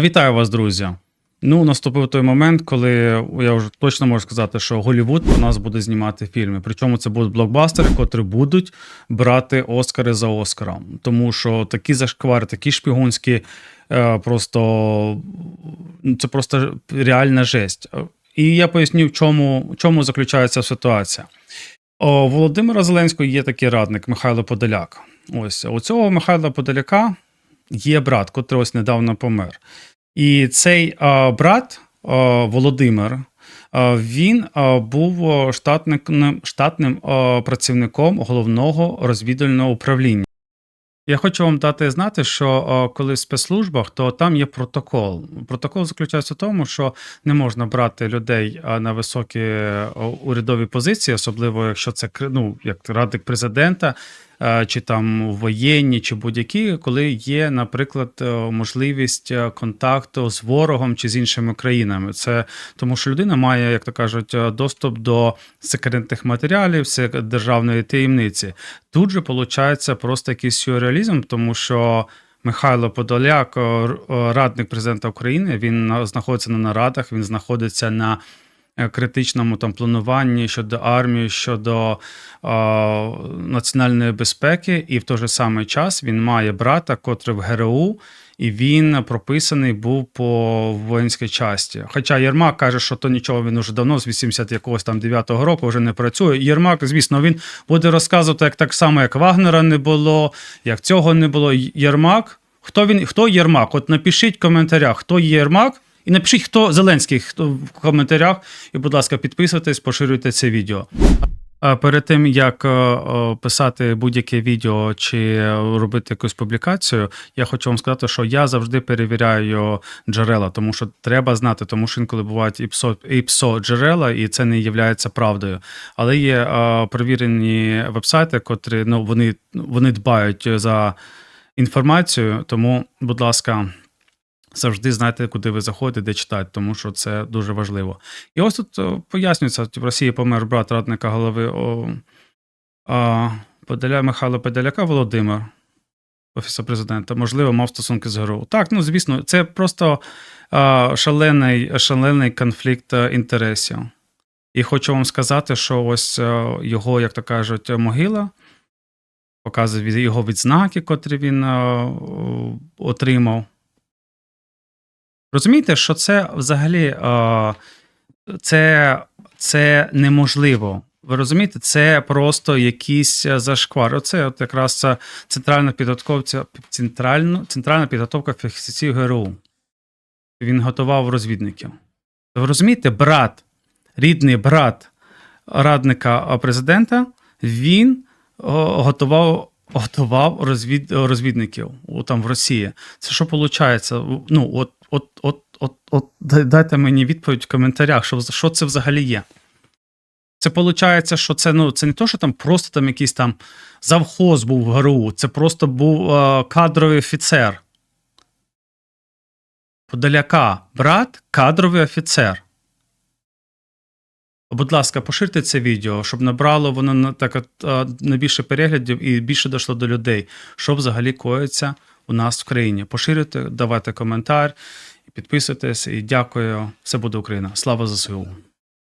Вітаю вас, друзі. Ну, наступив той момент, коли я вже точно можу сказати, що Голівуд у нас буде знімати фільми. Причому це будуть блокбастери, котрі будуть брати Оскари за Оскаром. Тому що такі зашквари, такі шпігунські, е, просто ну, це просто реальна жесть. І я поясню, в чому, в чому заключається ситуація. У Володимира Зеленського є такий радник Михайло Подоляк. Ось у цього Михайла Подоляка є брат, котрий ось недавно помер. І цей брат Володимир. Він був штатним, штатним працівником головного розвідувального управління. Я хочу вам дати знати, що коли в спецслужбах, то там є протокол. Протокол заключається в тому, що не можна брати людей на високі урядові позиції, особливо якщо це ну, як радник президента, чи там воєнні, чи будь-які, коли є, наприклад, е, можливість е, контакту з ворогом чи з іншими країнами. Це тому, що людина має, як то кажуть, е, доступ до секретних матеріалів, державної таємниці. Тут же виходить просто якийсь сюрреалізм, тому що. Михайло Подоляк, е, е, радник президента України, він знаходиться на нарадах, він знаходиться на е, критичному там плануванні щодо армії, щодо е, національної безпеки, і в той же самий час він має брата, котрий в ГРУ, і він прописаний був по воїнській часті. Хоча Єрмак каже, що то нічого він уже давно з 80 якогось там 9-го року вже не працює. Єрмак, звісно, він буде розказувати як так само, як Вагнера не було, як цього не було. Єрмак. Хто він? Хто Єрмак? От напишіть в коментарях, хто є Єрмак. І напишіть, хто Зеленський хто в коментарях. І, будь ласка, підписуйтесь, поширюйте це відео. Перед тим як е, е, писати будь-яке відео чи робити якусь публікацію, я хочу вам сказати, що я завжди перевіряю джерела, тому що треба знати, тому що інколи бувають іпсо, іпсо джерела, і це не є правдою. Але є е, перевірені вебсайти, котрі ну вони, вони дбають за інформацію. Тому, будь ласка. Завжди знайте, куди ви заходите, де читати, тому що це дуже важливо. І ось тут пояснюється, в Росії помер брат радника голови о, а, Подаля, Михайла Подоляка Володимир, офісу президента, можливо, мав стосунки з ГРУ. Так, ну звісно, це просто а, шалений, шалений конфлікт е, інтересів. І хочу вам сказати, що ось е, його, як то кажуть, могила показує його відзнаки, котрі він е, о, отримав. Розумієте, що це взагалі е, це, це неможливо. Ви розумієте, це просто якийсь е, зашквар. Оце от якраз центральна підготовка, центральна, центральна підготовка фахівців ГРУ. Він готував розвідників. Ви розумієте, брат, рідний брат радника е, президента, він готував. Готував розвід, розвідників там в Росії. Це що виходить? Ну, от, от, от, от, от дайте мені відповідь в коментарях, що, що це взагалі є. Це виходить, що це, ну, це не то, що там просто там якийсь там завхоз був в ГРУ, це просто був е, кадровий офіцер. Подаляка, брат, кадровий офіцер. Будь ласка, поширте це відео, щоб набрало воно на так на більше переглядів і більше дійшло до людей, що взагалі коїться у нас в країні. Поширюйте, давайте коментар, підписуйтесь і дякую. Все буде Україна. Слава ЗСУ.